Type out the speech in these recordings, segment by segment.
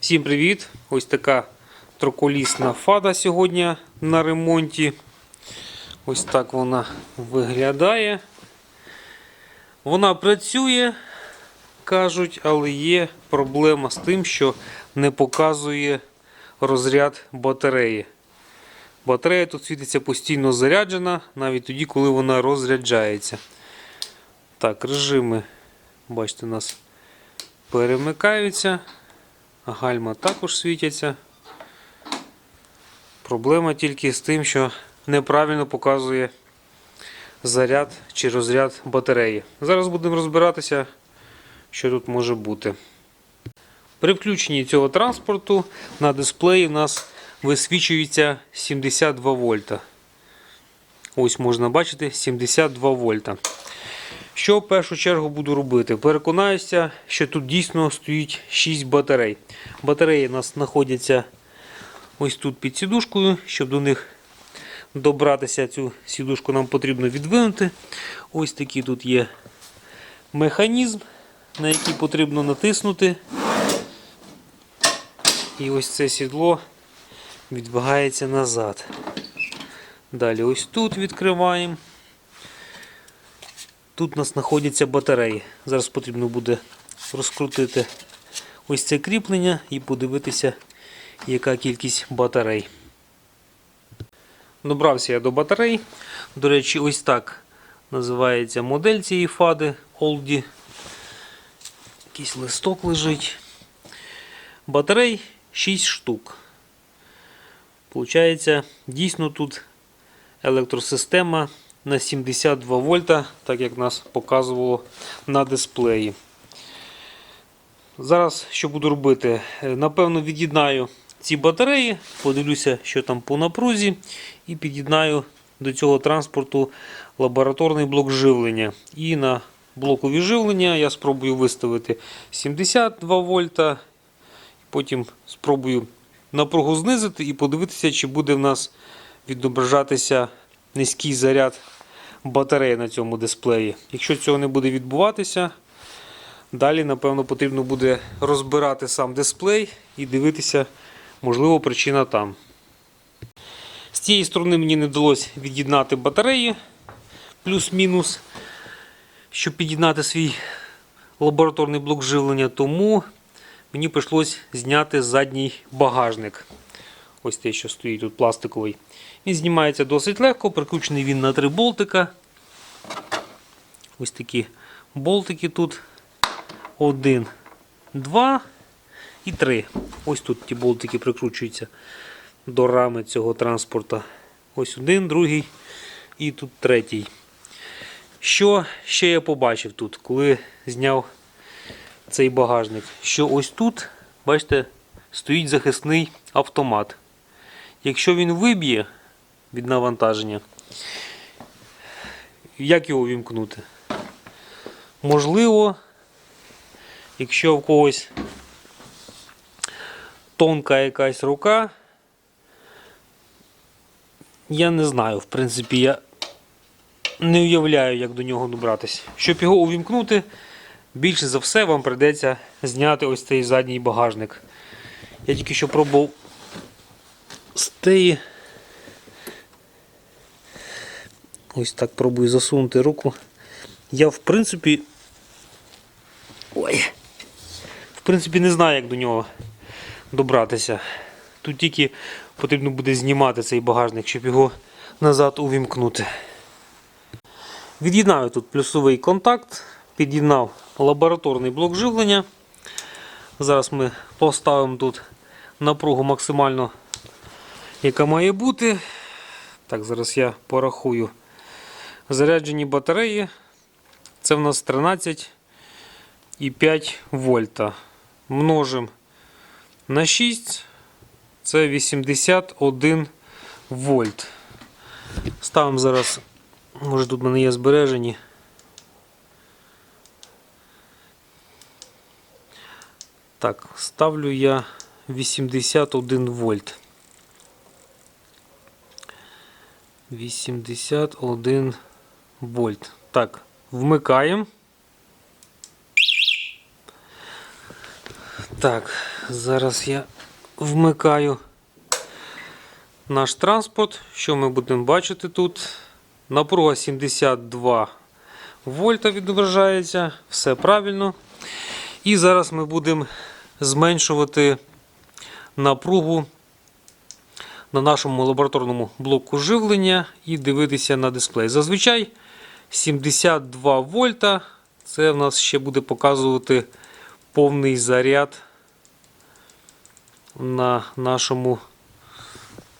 Всім привіт! Ось така троколісна фада сьогодні на ремонті. Ось так вона виглядає. Вона працює, кажуть, але є проблема з тим, що не показує розряд батареї. Батарея тут світиться постійно заряджена, навіть тоді, коли вона розряджається. Так, режими, бачите, у нас перемикаються. Гальма також світяться. Проблема тільки з тим, що неправильно показує заряд чи розряд батареї. Зараз будемо розбиратися, що тут може бути. При включенні цього транспорту на дисплеї у нас висвічується 72 вольта. Ось можна бачити 72 вольта. Що в першу чергу буду робити? Переконаюся, що тут дійсно стоїть 6 батарей. Батареї у нас знаходяться ось тут під сідушкою. Щоб до них добратися, цю сідушку нам потрібно відвинути. Ось такий тут є механізм, на який потрібно натиснути. І ось це сідло відвагається назад. Далі ось тут відкриваємо. Тут у нас знаходяться батареї. Зараз потрібно буде розкрутити ось це кріплення і подивитися, яка кількість батарей. Добрався я до батарей. До речі, ось так називається модель цієї фади Олді. Якийсь листок лежить. Батарей 6 штук. Получається, дійсно тут електросистема на 72 вольта, так як нас показувало на дисплеї. Зараз що буду робити? Е, Напевно, від'єднаю ці батареї, подивлюся, що там по напрузі, і під'єднаю до цього транспорту лабораторний блок живлення. І на блокові живлення я спробую виставити 72 вольта. Потім спробую напругу знизити і подивитися, чи буде в нас відображатися низький заряд батареї на цьому дисплеї. Якщо цього не буде відбуватися, далі, напевно, потрібно буде розбирати сам дисплей і дивитися, можливо, причина там. З цієї сторони мені не вдалося від'єднати батареї плюс-мінус, щоб під'єднати свій лабораторний блок живлення, тому мені прийшлось зняти задній багажник. Ось те, що стоїть тут пластиковий. Він знімається досить легко, прикручений він на три болтика. Ось такі болтики тут. Один, два і три. Ось тут ті болтики прикручуються до рами цього транспорта. Ось один, другий і тут третій. Що ще я побачив тут, коли зняв цей багажник? Що ось тут, бачите, стоїть захисний автомат. Якщо він виб'є від навантаження, як його вімкнути? Можливо, якщо в когось тонка якась рука, я не знаю, в принципі, я не уявляю, як до нього добратися. Щоб його увімкнути, більше за все вам прийдеться зняти ось цей задній багажник. Я тільки що пробував тієї. Ось так пробую засунути руку. Я в принципі. Ой. В принципі, не знаю, як до нього добратися. Тут тільки потрібно буде знімати цей багажник, щоб його назад увімкнути. Від'єднаю тут плюсовий контакт, під'єднав лабораторний блок живлення. Зараз ми поставимо тут напругу максимально, яка має бути. Так, зараз я порахую. Заряджені батареї. Це в нас 13,5 вольта. Множимо на 6. Це 81 вольт. Ставимо зараз, може тут в мене є збережені. Так, ставлю я 81 вольт. 81 вольт. Так, вмикаємо. Так, Зараз я вмикаю наш транспорт. Що ми будемо бачити тут? Напруга 72 вольта відображається, все правильно. І зараз ми будемо зменшувати напругу на нашому лабораторному блоку живлення і дивитися на дисплей. Зазвичай 72 вольта. Це в нас ще буде показувати повний заряд на нашому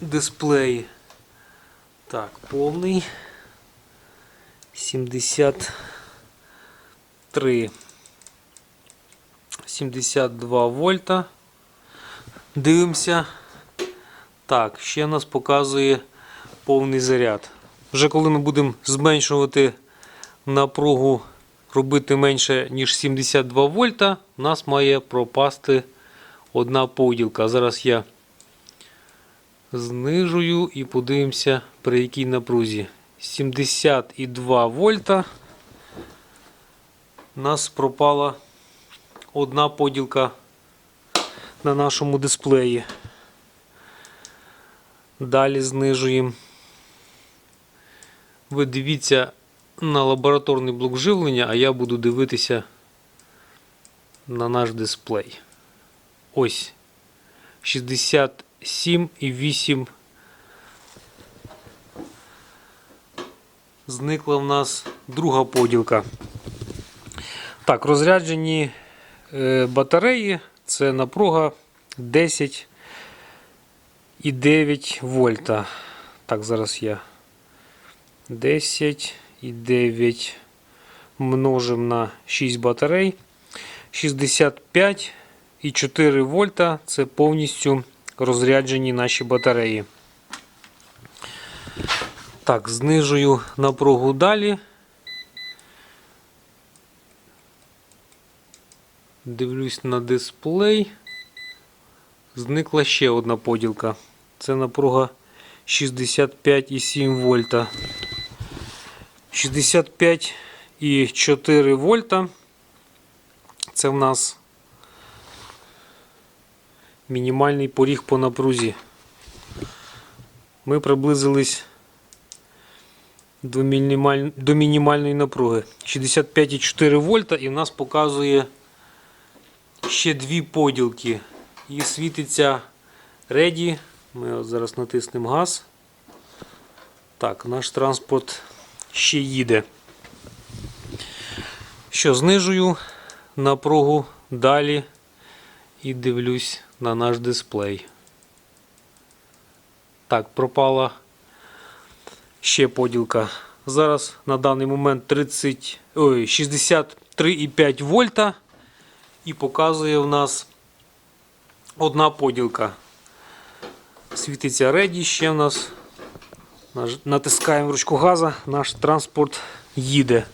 дисплеї. Так, повний 73. 72 вольта. Дивимося. Так, ще нас показує повний заряд. Вже коли ми будемо зменшувати напругу, робити менше, ніж 72 вольта, у нас має пропасти одна поділка. Зараз я знижую і подивимося, при якій напрузі. 72 вольта. У нас пропала одна поділка на нашому дисплеї. Далі знижуємо. Ви дивіться на лабораторний блок живлення, а я буду дивитися на наш дисплей. Ось 67,8. Зникла в нас друга поділка. Так, розряджені е, батареї це напруга 10 і 9 вольта. Так, зараз я 10 і 9 множимо на 6 батарей. 65 і 4 вольта це повністю розряджені наші батареї. Так, знижую напругу далі. Дивлюсь на дисплей. Зникла ще одна поділка. Це напруга 65,7 вольта. 65,4 вольта. Це в нас мінімальний поріг по напрузі. Ми приблизились до, мінімаль... до мінімальної напруги. 65,4 вольта і в нас показує ще дві поділки. І світиться Ready. Ми зараз натиснемо газ. Так, наш транспорт ще їде. Що, знижую напругу далі і дивлюсь на наш дисплей. Так, пропала ще поділка. Зараз на даний момент 30, ой, 63,5 вольта і показує в нас одна поділка. Світиться реді ще в нас. Натискаємо ручку газа, наш транспорт їде.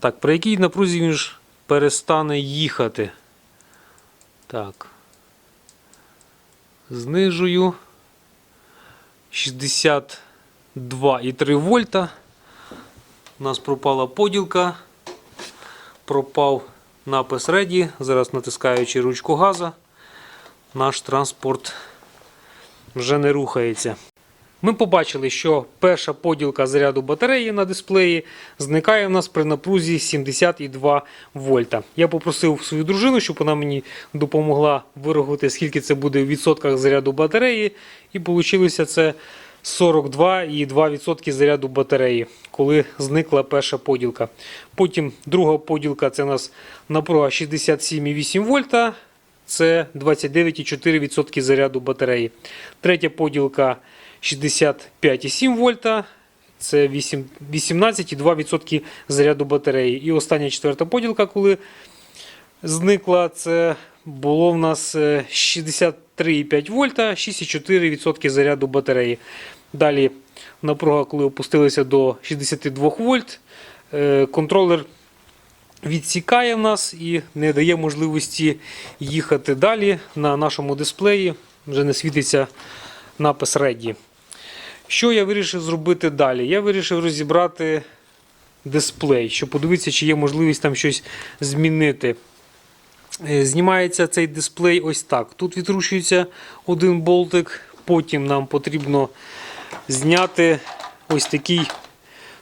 Так, при якій напрузі він ж перестане їхати. Так. Знижую. 62,3 вольта. У нас пропала поділка. Пропав напис Ready. Зараз натискаючи ручку газа, наш транспорт вже не рухається. Ми побачили, що перша поділка заряду батареї на дисплеї зникає в нас при напрузі 72 вольта. Я попросив свою дружину, щоб вона мені допомогла вирахувати, скільки це буде в відсотках заряду батареї. І вийшло це 42,2% заряду батареї, коли зникла перша поділка. Потім друга поділка це у нас напруга 67,8 вольта. Це 29,4% заряду батареї. Третя поділка 65,7 вольта. Це 18,2% заряду батареї. І остання четверта поділка, коли зникла, це було в нас е, 63,5 вольта, 6,4% заряду батареї. Далі напруга, коли опустилася до 62 вольт, е, контролер відсікає в нас і не дає можливості їхати далі на нашому дисплеї. Вже не світиться напис Ready. Що я вирішив зробити далі? Я вирішив розібрати дисплей, щоб подивитися, чи є можливість там щось змінити. Е, Знімається цей дисплей ось так. Тут відкручується один болтик, потім нам потрібно зняти ось такий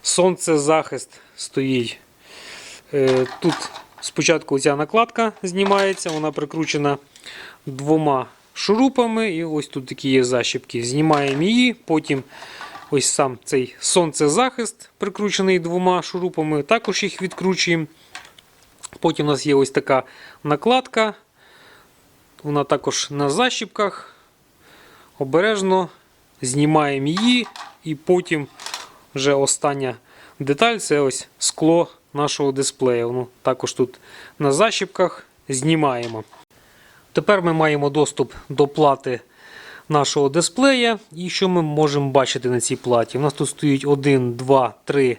сонцезахист стоїть. Е, Тут спочатку ця накладка знімається, вона прикручена двома шурупами, і ось тут такі є защіпки. Знімаємо її, потім ось сам цей сонцезахист, прикручений двома шурупами, також їх відкручуємо. Потім у нас є ось така накладка. Вона також на защіпках. Обережно знімаємо її, і потім вже остання деталь це ось скло нашого дисплея. Воно також тут на защіпках знімаємо. Тепер ми маємо доступ до плати нашого дисплея. І що ми можемо бачити на цій платі? У нас тут стоїть 1, 2, 3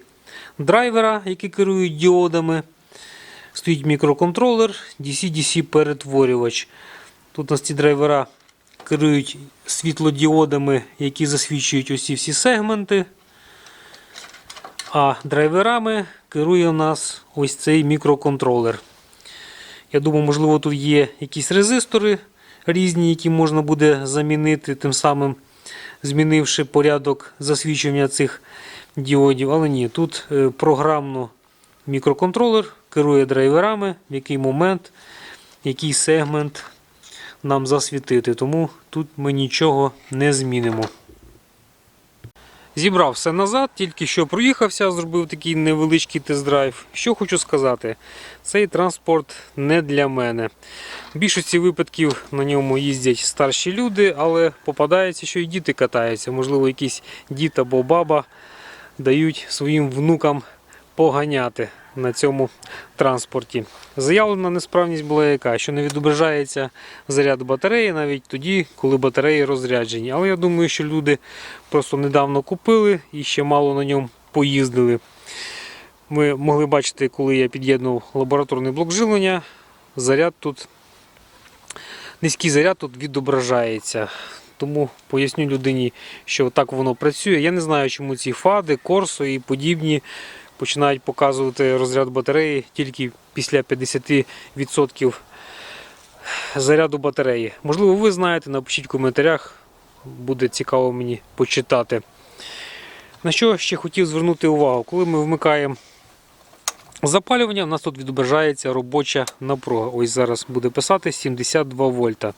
драйвера, які керують діодами. Стоїть мікроконтролер, DC-DC перетворювач. Тут у нас ці драйвера керують світлодіодами, які засвічують усі всі сегменти. А драйверами керує у нас ось цей мікроконтролер. Я думаю, можливо, тут є якісь резистори різні, які можна буде замінити, тим самим змінивши порядок засвічування цих діодів. Але ні, тут е, програмно мікроконтролер керує драйверами, в який момент, який сегмент нам засвітити. Тому тут ми нічого не змінимо. Зібрав все назад, тільки що проїхався, зробив такий невеличкий тест-драйв. Що хочу сказати, цей транспорт не для мене. В більшості випадків на ньому їздять старші люди, але попадається, що і діти катаються. Можливо, якийсь дід або баба дають своїм внукам поганяти на цьому транспорті. Заявлена несправність була яка, що не відображається заряд батареї навіть тоді, коли батареї розряджені. Але я думаю, що люди просто недавно купили і ще мало на ньому поїздили. Ми могли бачити, коли я під'єднував лабораторний блок живлення, заряд тут, низький заряд тут відображається. Тому поясню людині, що так воно працює. Я не знаю, чому ці фади, корсо і подібні починають показувати розряд батареї тільки після 50% заряду батареї. Можливо, ви знаєте, напишіть в коментарях, буде цікаво мені почитати. На що ще хотів звернути увагу, коли ми вмикаємо запалювання, у нас тут відображається робоча напруга. Ось зараз буде писати 72 вольта.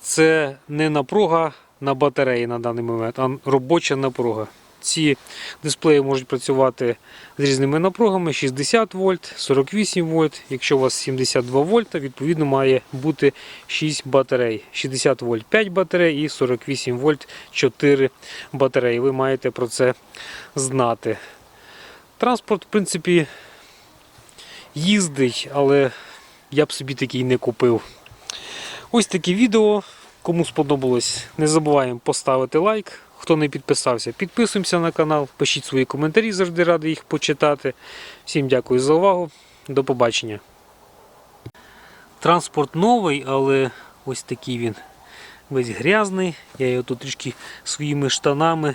Це не напруга на батареї на даний момент, а робоча напруга. Ці дисплеї можуть працювати з різними напругами 60 вольт, 48 вольт. Якщо у вас 72 вольта, відповідно має бути 6 батарей. 60 вольт 5 батарей і 48 вольт 4 батареї. Ви маєте про це знати. Транспорт, в принципі, їздить, але я б собі такий не купив. Ось таке відео. Кому сподобалось, не забуваємо поставити лайк. Хто не підписався, підписуємося на канал, пишіть свої коментарі, завжди радий їх почитати. Всім дякую за увагу. До побачення. Транспорт новий, але ось такий він весь грязний. Я його тут трішки своїми штанами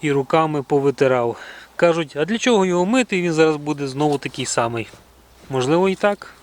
і руками повитирав. Кажуть, а для чого його мити? Він зараз буде знову такий самий. Можливо і так.